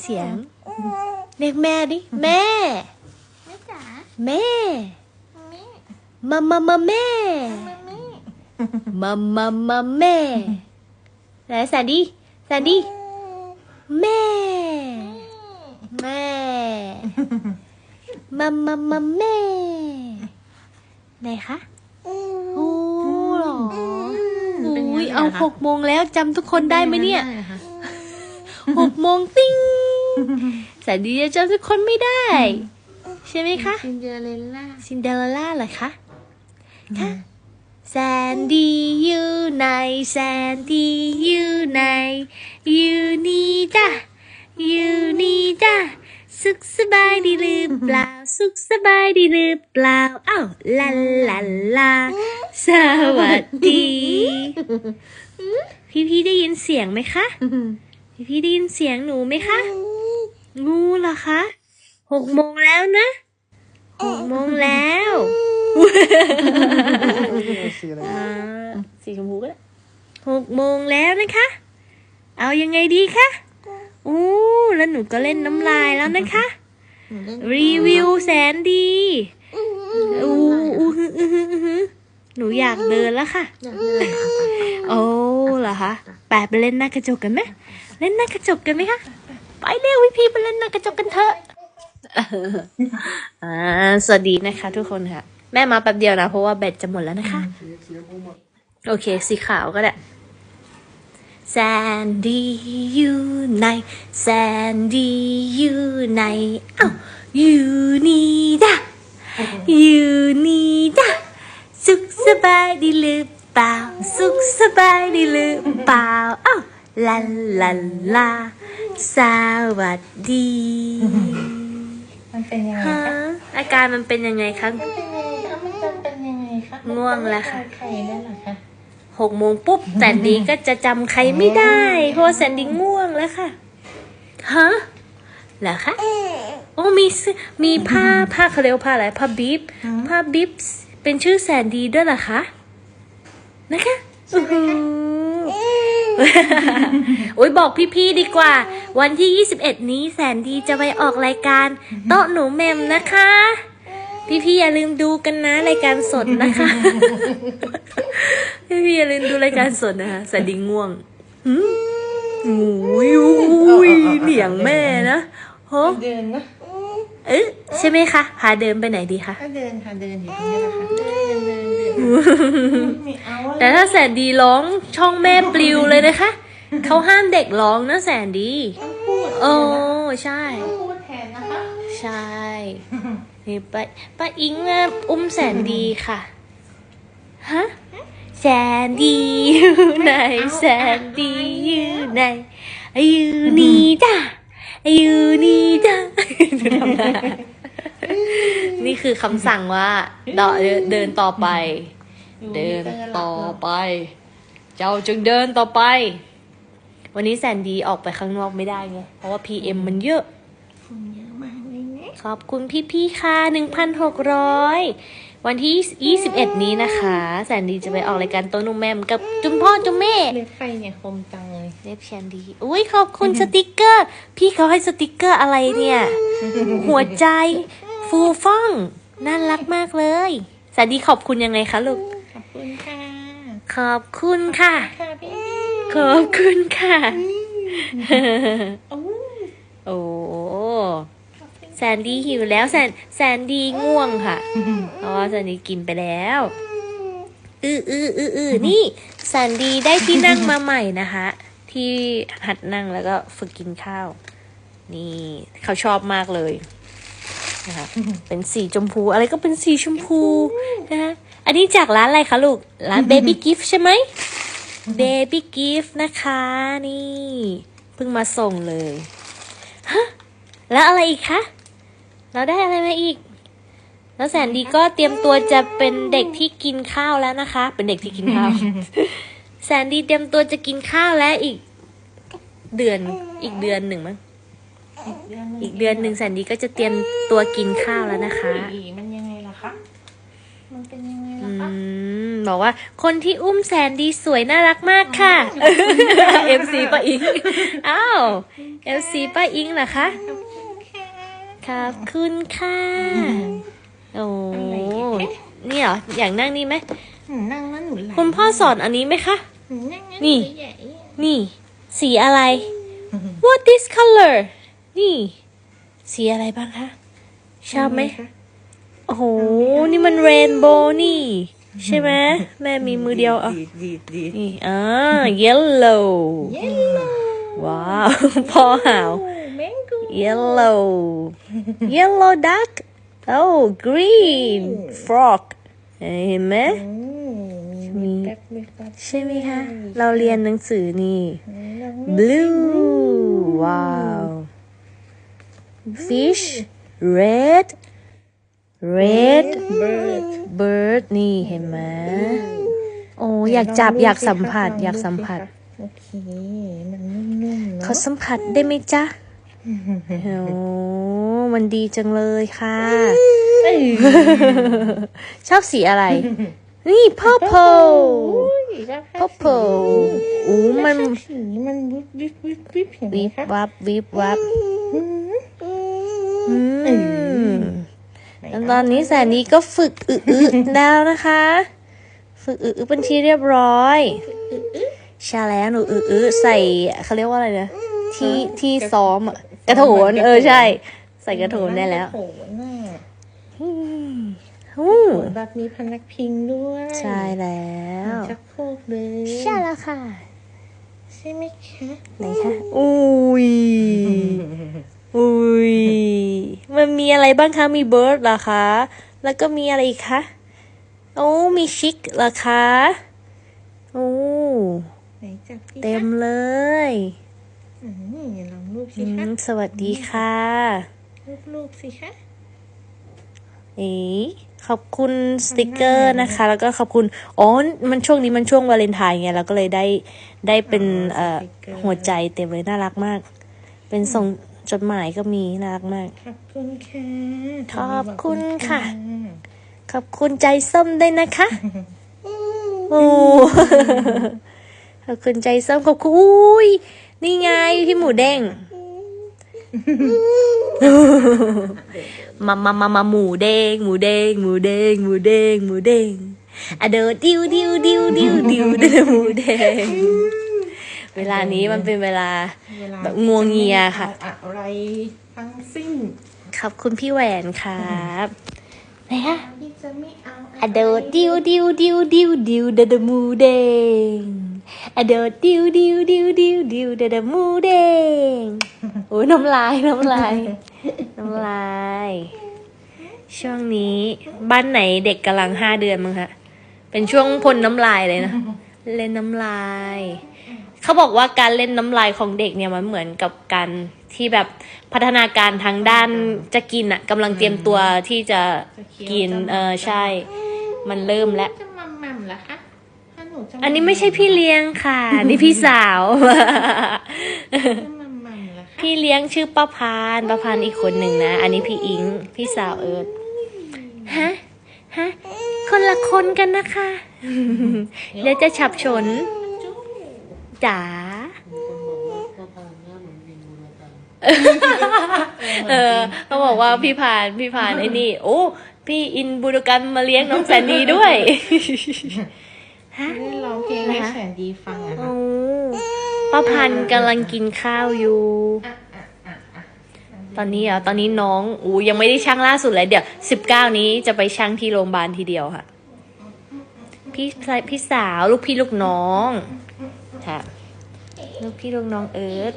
เสียง เรียกแม่ดิ แม่แม่จ๋าแม่แม่มามามาแม่แม่มามามาแม่ไหนแสนดีแสนดีแม่ แม่มามามาแม่ไหนคะโอ้หรออุ้ยเอาหกโมงแล้วจำทุกคนได้ไหมเนี่ยหกโมงติ้ง แสนดีจะจำทุกคนไม่ได้ ใช่ไหมคะ ซินเดอเรลล่าซินเดอเรลล่าเหรอคะค่ะแสนดีอยู่ไหนแสนดีอยู่ไหนอยู่นี่จ้ะอยู่นี่จ้ะสุขสบายดีหรือเปล่า สุขสบายดีหรือเปล่าอ้าวลาลาลาสวัสดี พี่พี่ๆได้ยินเสียงไหมคะ พี่พี่ๆได้ยินเสียงหนูไหมคะ งูเหรอคะหกโมงแล้วนะหกโมงแล้วสีอะไรอ่าสีชมพูก็ได้หกโมงแล้วนะคะ เอายังไงดีคะอู้แล้วหนูก็เล่นน้ำลายแล้วนะคะหนูเล่นรีวิวแสนดีอู้อู้ฮึอื้อฮึอื้อฮึหนูอยากเดินแล้วค่ะอยากเดินอะโอ้เหรอคะไปไปเล่นหน้ากระจกกันไหม เล่นหน้ากระจกกันไหมคะ ไปเร็ววิพีไปเล่นหน้ากระจกกันเถอะอ่าสวัสดีนะคะ ทุกคนค่ะ แม่มาแป๊บเดียวนะ เพราะว่าแบตจะหมดแล้วนะคะ โอเค สีขาวก็ได้แซนดี้อยู่ไหนแซนดี้อยู่ไหนอ้าวอยู่นี่จ้ะอยู่นี่จ้ะสุขสบายดีหรือเปล่า สุขสบายดีหรือเปล่าอ้าวลาลาลา สวัสดี มันเป็นยังไงฮะคะอาการมันเป็นยังไงคะมันเป็นยังไงคะมันจะเป็นยังไงคะง่วงแล้วค่ะใครได้เหรอคะหกโมงปุ๊บแสนดีก็จะจำใครไม่ได้ เพราะว่าแสนดีง่วงแล้วค่ะฮะเหรอคะโอ้มีเสื้อมีผ้าผ้าเขาเรียกว่าผ้าอะไรผ้าบิบผ้าบิบเป็นชื่อแสนดีด้วยเหรอคะนะคะอื้อหือ โอ้ยบอกพี่ๆดีกว่า วันที่ 21 นี้แสนดีจะไปออกรายการ โต๊ะหนูแมมนะคะ พี่ๆอย่าลืมดูกันนะรายการสดนะคะ พี่ๆอย่าลืมดูรายการสดนะคะแสนดีง่วงหืมอุ้ยอุ้ยเหนียงแม่นะโหเดินนะเอ๊ะใช่ไหมคะพาเดินไปไหนดีคะ ก็เดินค่ะเดินอยู่ตรงนี้แหละค่ะเดินเดินเดิน ไม่เอาแต่ถ้าแสนดีร้องช่องแม่ปลิวเลยนะคะ เขาห้ามเด็กร้องนะแสนดี ต้องพูดโอ้ใช่ ต้องพูดแทนนะคะ ใช่นี่ป้าป้าอิงอะอุ้มแสนดีค่ะ ฮะ แสนดีอยู่ไหนแสนดีอยู่ไหนอยู่นี่จ้ะอยู่นี่จ้ะทำหน้านี่ คือคำสั่งว่าเดาเดินต่อไป เดินต่อไป เจ้าจึงเดินต่อไป วันนี้แสนดีออกไปข้างนอกไม่ได้ไงเพราะว่า PM มันเยอะฝุ่นเยอะมากเลยนะขอบคุณพี่ๆค่ะ1,600วันที่ 21 นี้นะคะ แสนดีจะไปออกรายการโตวนุ่มแมมกับจุมพ่อจุมแม่เล็บไฟเนี่ยคมจังเลยเล็บแชนดี อุ้ยขอบคุณสติกเกอร์ พี่เขาให้สติกเกอร์อะไรเนี่ย หัวใจ ฟูฟ่อง น่ารักมากเลยแสนดีขอบคุณยังไงคะลูก ขอบคุณค่ะ ขอบคุณค่ะ ค่ะพี่ขอบคุณค่ะ โอ้โอ้แซนดี้หิวแล้วแซนแซนดี้ง่วงค่ะเพราะว่าแซนดี้กินไปแล้ว อืออืออืออือนี่แซนดี้ได้ที่นั่งมาใหม่นะคะ ที่หัดนั่งแล้วก็ฝึกกินข้าว นี่เขาชอบมากเลย นะคะเป็นสีชมพู อะไรก็เป็นสีชมพูนะคะอันนี้จากร้านอะไรคะลูก ร้าน Baby Gift ใช่ไหม Baby Gift นะคะนี่เพิ่งมาส่งเลยฮะแล้วอะไรอีกคะ เราได้อะไรมาอีก แล้วแสนดีก็เตรียมตัวจะเป็นเด็กที่กินข้าวแล้วนะคะ เป็นเด็กที่กินข้าว แสนดีเตรียมตัวจะกินข้าวแล้วอีกเดือนอีกเดือนหนึ่งมั้ง อีกเดือนหนึ่งแสนดีก็จะเตรียมตัวกินข้าวแล้วนะคะ อีมันยังไงล่ะคะ มันเป็นยังไงอืล่ะคะมบอกว่าคนที่อุ้มแสนดีสวยน่ารักมากค่ะอ FC ป้าอิง อ้าว FC ป้าอิงเหรอคะขอบคุณค่ะ โอ้อะไรอะนี่เหรออยากนั่งนี่ไหมหนูนั่งแล้วหนูไหลคุณพ่อสอนอันนี้ไหมคะหนูนั่งแล้วนี่หใหญ่นี่ สีอะไร What this color นี่ สีอะไรบ้างคะ ชอบไหมคะโอ้โห นี่มันเรนโบว์นี่ ใช่ไหม แม่มีมือเดียวอะดีดดีดดีดนี่อ่า yellow เยลโล่ว้าวพ่อหาวแมงกู yellow yellow duck oh green frog เห็นไหมมีมีแป๊บมีแป๊บใช่ไหมคะ เราเรียนหนังสือนี่น้อง blue ว้าว fish red red เบิร์ด bird นี่เห็นไหมโอ้อยากจับอยากสัมผัส อยากสัมผัส โอเค มันนุ่มๆขอเนาะสัมผัสได้ไหมจ๊ะโอ้มันดีจังเลยค่ะ ชอบสีอะไร นี่ purple อุ้ยราคา purple อู้มันราคาสีมันวิบวิบวิบวิบเห็นไหมวิบคะวับวิบวับ อืม อืม ไหน แล้ว ตอนนี้แสนนี้ก็ฝึกอึอึแล้วนะคะ ฝึกอึอึเป็นที่เรียบร้อยใช่แล้วหนูอึอึใส่เขาเรียกว่าอะไรนะที่ที่ซ้อมอะกระโถน เออใช่ ใส่กระโถนได้แล้วกระโถนน่ะอืมโถนแบบมีพนักพิงด้วย ใช่แล้วชักโครกเลยใช่แล้วค่ะ ใช่ไหมคะ ไหนคะ อุ้ย อุ้ยมันมีอะไรบ้างคะ มีเบิร์ดเหรอคะ แล้วก็มีอะไรอีกคะ โอ้ มีชิคเหรอคะ โอ้ไหนจับสิคะเต็มเลยอืมลองรูปสิอืคะมสวัสดีค่ะ รูปรูปสิคะ เอ๋ขอบคุณสติกเกอร์นะคะ แล้วก็ขอบคุณ อ๋อ มันช่วงนี้มันช่วงวาเลนไทน์ไงเราก็เลยได้ได้เป็นเอ่อหัวใจเต็มเลยน่ารักมาก เป็นส่ง จดหมายก็มีน่ารักมาก ขอบคุณค่ะขอบคุณค่ะ ขอบคุณใจส้มด้วยนะคะโอ้ขอบคุณใจส้มขอบคุณอุ้ยนี่ไงพี่หมูเด้งมามามามาหมูเด้งหมูเด้งหมูเด้งหมูเด้งหมูเด้งอะเดอดิวดิวดิวดิวดิวเดอหมูเด้ง เวลานี้มันเป็นเวลาเวลาแบบงัวเงียค่ะเอาอะไรทั้งสิ้นขอบคุณพี่แหวนครับไหนคะที่จะไม่เอาอะเดอดิวดิวดิวดิวดิวเดอเดอหมูเด้งอะเดอดิวดิวดิวดิวดิวเดอเดอหมูเด้งโอ้ยน้ำลายน้ำลายน้ำลาย ช่วงนี้บ้านไหนเด็กกำลังห้าเดือนมั้งคะเป็นช่วงพ่นน้ำลายเลยนะ เล่นน้ำลาย เขาบอกว่าการเล่นน้ำลายของเด็กเนี่ยมันเหมือนกับการที่แบบพัฒนาการทางด้านจะกินอะกำลังเตรียมตัวที่จะกิน เออใช่ มันเริ่มแล้ว จะมัมมัมเหรอคะถ้าหนูจะอันนี้ไม่ใช่พี่เลี้ยงค่ะ นี่พี่สาว จะมัมมัมเหรอคะพี่เลี้ยงชื่อป้าพานป้าพานอีกคนหนึ่งนะ อันนี้พี่อิง พี่สาวเอิร์ธฮะ ฮะ คนละคนกันนะคะ เดี๋ยวจะฉับฉน จุ๊บจ๋าเออเขาบอกว่าพี่พานพี่พานไอ้นี่ โอ้พี่อินบูรกันมาเลี้ยงน้องแสนดีด้วยฮะไม่ได้ร้องเพลงให้แสนดีฟังอะโอ้ค่ะป้าพันธุ์กำลังกินข้าวอยู่อะอะอะอะตอนนี้เหรอะตอนนี้น้องอูยังไม่ได้ช่างล่าสุดเลยเดี๋ยวสิบเก้านี้จะไปช่างที่โรงพยาบาลทีเดียวค่ะ พี่พี่สาวลูกพี่ลูกน้อง ค่ะ ลูกพี่ลูกน้องเอิร์ธ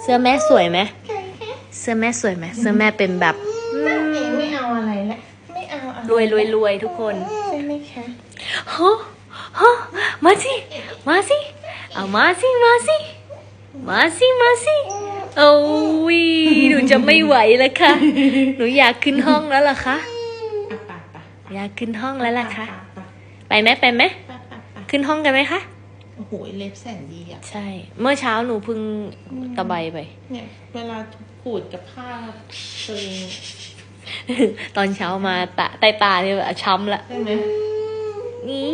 เสื้อแม่สวยไหมใครคะเสื้อแม่สวยไหมเสื้อแม่เป็นแบบเอ๋ไม่เอาอะไรละไม่เอาอะไรรวยรวยรวยทุกคนใช่ไหมคะฮะฮะมาสิมาสิเอามาสิมาสิมาสิมาสิโอ้ยหนูจะไม่ไหวแล้วค่ะ หนูอยากขึ้นห้องแล้วล่ะคะอะป่ะป่ะอยากขึ้นห้องแล้วล่ะคะป่ะ ไปไหมไปไหมป่ะป่ะป่ะขึ้นห้องกันไหมคะ โอ้โหเล็บแสนดีอะใช่ เมื่อเช้าหนูเพิ่งตะไบไป เนี่ย เวลาขูดกับผ้าตัวเองตอนเช้ามาตาใต้ตาเนี่ยแบบช้ำละใช่ไหมนี่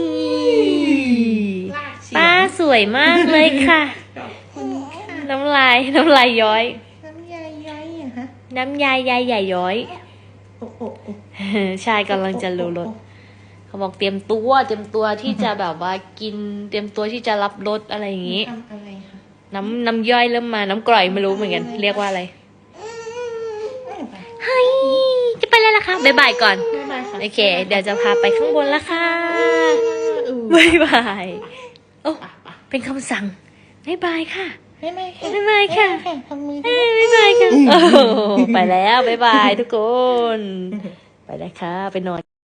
ลากเสียงป้าสวยมากเลยค่ะขอบคุณค่ะน้ำลายน้ำลายย้อย น้ำยายย้อยอะฮะน้ำยายยายใหญ่ย้อย โอ้โอ้โอ้ชายกำลังจะรู้รส เขาบอกเตรียมตัวเตรียมตัวที่จะแบบว่ากินเตรียมตัวที่จะรับรสอะไรอย่างนี้ทำอะไรคะน้ำน้ำย่อยเริ่มมา น้ำกร่อยไม่รู้เหมือนกัน เรียกว่าอะไรไม่ไปเฮ้ยจะไปแล้วล่ะคะบ๊ายบายก่อนไม่ไปค่ะโอเค เดี๋ยวจะพาไปข้างบนแล้วค่ะอือบ๊ายบายโอ้ปะปะเป็นคำสั่งบ๊ายบายค่ะไม่ไม่ค่ะบ๊ายบายค่ะไม่ไม่ทำมือเอ้ยบ๊ายบายค่ะโอ้โหไปแล้วบ๊ายบายทุกคน ไปแล้วค่ะไปนอน